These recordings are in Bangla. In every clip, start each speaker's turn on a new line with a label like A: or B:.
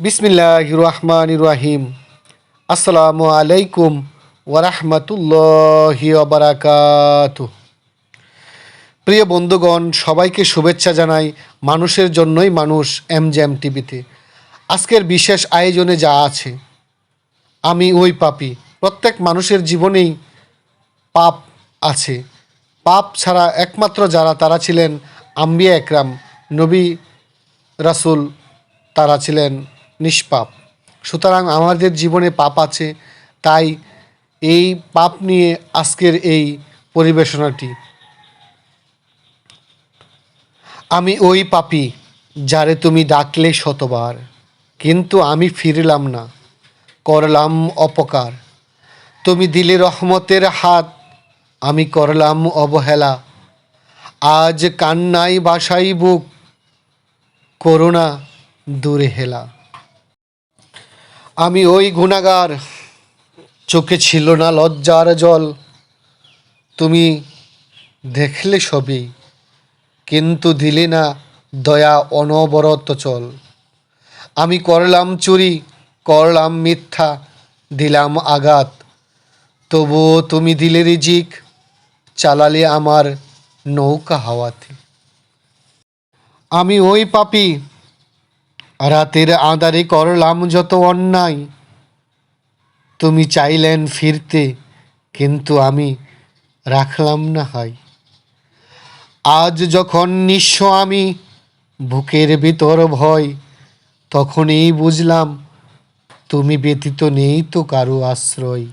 A: বিসমিল্লাহ রহমান রাহিম। আসসালামু আলাইকুম ওরহমতুল্লাহি বারাকাতু প্রিয় বন্ধুগণ, সবাইকে শুভেচ্ছা জানাই মানুষের জন্যই মানুষ এম জ্যাম টিভিতে। আজকের বিশেষ আয়োজনে যা আছে, আমি ওই পাপি। প্রত্যেক মানুষের জীবনেই পাপ আছে। পাপ ছাড়া একমাত্র যারা তারা ছিলেন আম্বিয়া একরাম, নবী রাসুল তারা ছিলেন নিষ্পাপ। সুতরাং আমাদের জীবনে পাপ আছে, তাই এই পাপ নিয়ে আজকের এই পরিবেশনাটি। আমি ওই পাপি যারে তুমি ডাকলে শতবার, কিন্তু আমি ফিরলাম না, করলাম অপকার। তুমি দিলে রহমতের হাত, আমি করলাম অবহেলা। আজ কান্নাই বাসাই বুক করোনা দূরে হেলা। আমি ওই গুণাগার। চোখে ছিল না লজ্জার জল। তুমি দেখলে সবই, কিন্তু দিলে না দয়া অনবরত চল। আমি করলাম চুরি, করলাম মিথ্যা, দিলাম আঘাত। তবুও তুমি দিলে রিজিক, চালালে আমার নৌকা হাওয়াতে। আমি ওই পাপি রাতের আঁধারে করলাম যত অন্যায়। তুমি চাইলেন ফিরতে, কিন্তু আমি রাখলাম না হয়। আজ যখন নিঃস্ব আমি বুকের ভিতর ভয়, তখনই বুঝলাম তুমি ব্যতীত নেই তো কারও আশ্রয়।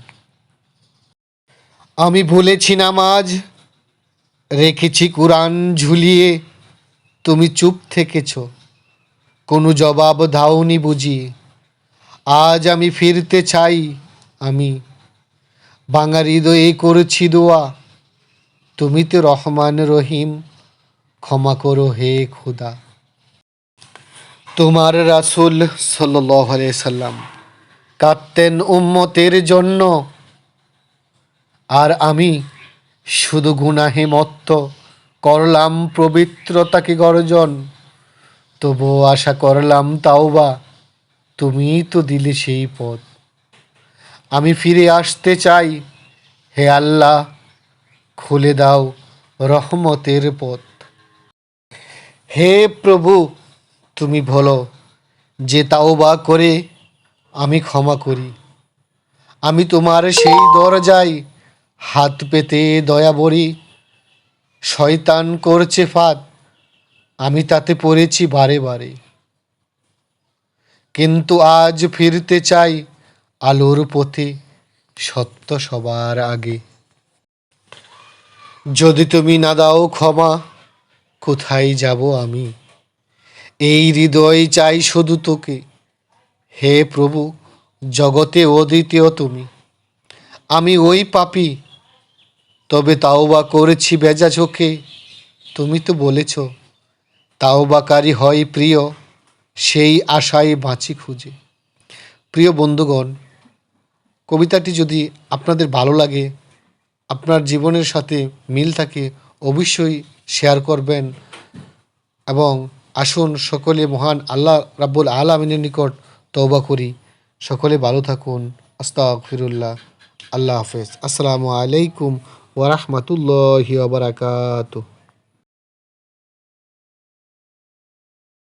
A: আমি ভুলেছি নামাজ, রেখেছি কোরআন ঝুলিয়ে, তুমি চুপ থেকেছ। কোনো জবাব দাওনি বুঝি। আজ আমি ফিরতে চাই আমি। বাঙা হৃদয়ে করেছি দোয়া। তুমি তো রহমান রহিম, ক্ষমা করো হে খুদা। তোমার রাসূল সাল্লাম কাঁদতেন উম্মতের জন্য। আর আমি শুধু গুনাহে মত্ত, করলাম পবিত্রতাকে গর্জন। তবুও আশা করলাম তাও বা তুমিই তো দিলে সেই পথ। আমি ফিরে আসতে চাই, হে আল্লাহ, খুলে দাও রহমতের পথ। হে প্রভু, তুমি বলো, যে তাও বা করে আমি ক্ষমা করি। আমি তোমার সেই দরজায় হাত পেতে দয়া বরি শয়তান করছে ফাঁদ আমি তাতে পড়েছি বারে বারে। কিন্তু আজ ফিরতে চাই আলোর পথে সত্য সবার আগে। যদি তুমি না দাও ক্ষমা, কোথায় যাব আমি? এই হৃদয় চাই শুধু তোকে। হে প্রভু, জগতে অদ্বিতীয় তুমি। আমি ওই পাপি, তবে তাও বা করেছি বেজা চোখে তুমি তো বলেছ তাওবাকারী হয় প্রিয়, সেই আশায় বাঁচি খুঁজে। প্রিয় বন্ধুগণ, কবিতাটি যদি আপনাদের ভালো লাগে, আপনার জীবনের সাথে মিল থাকে, অবশ্যই শেয়ার করবেন এবং আসুন সকলে মহান আল্লাহ রাব্বুল আলমিনের নিকট তওবা করি। সকলে ভালো থাকুন। আস্তাক ফিরুল্লাহ আল্লাহ হাফেজ। আসসালামু আলাইকুম ওরহমতুল্লাহি ওবরাকাতুহ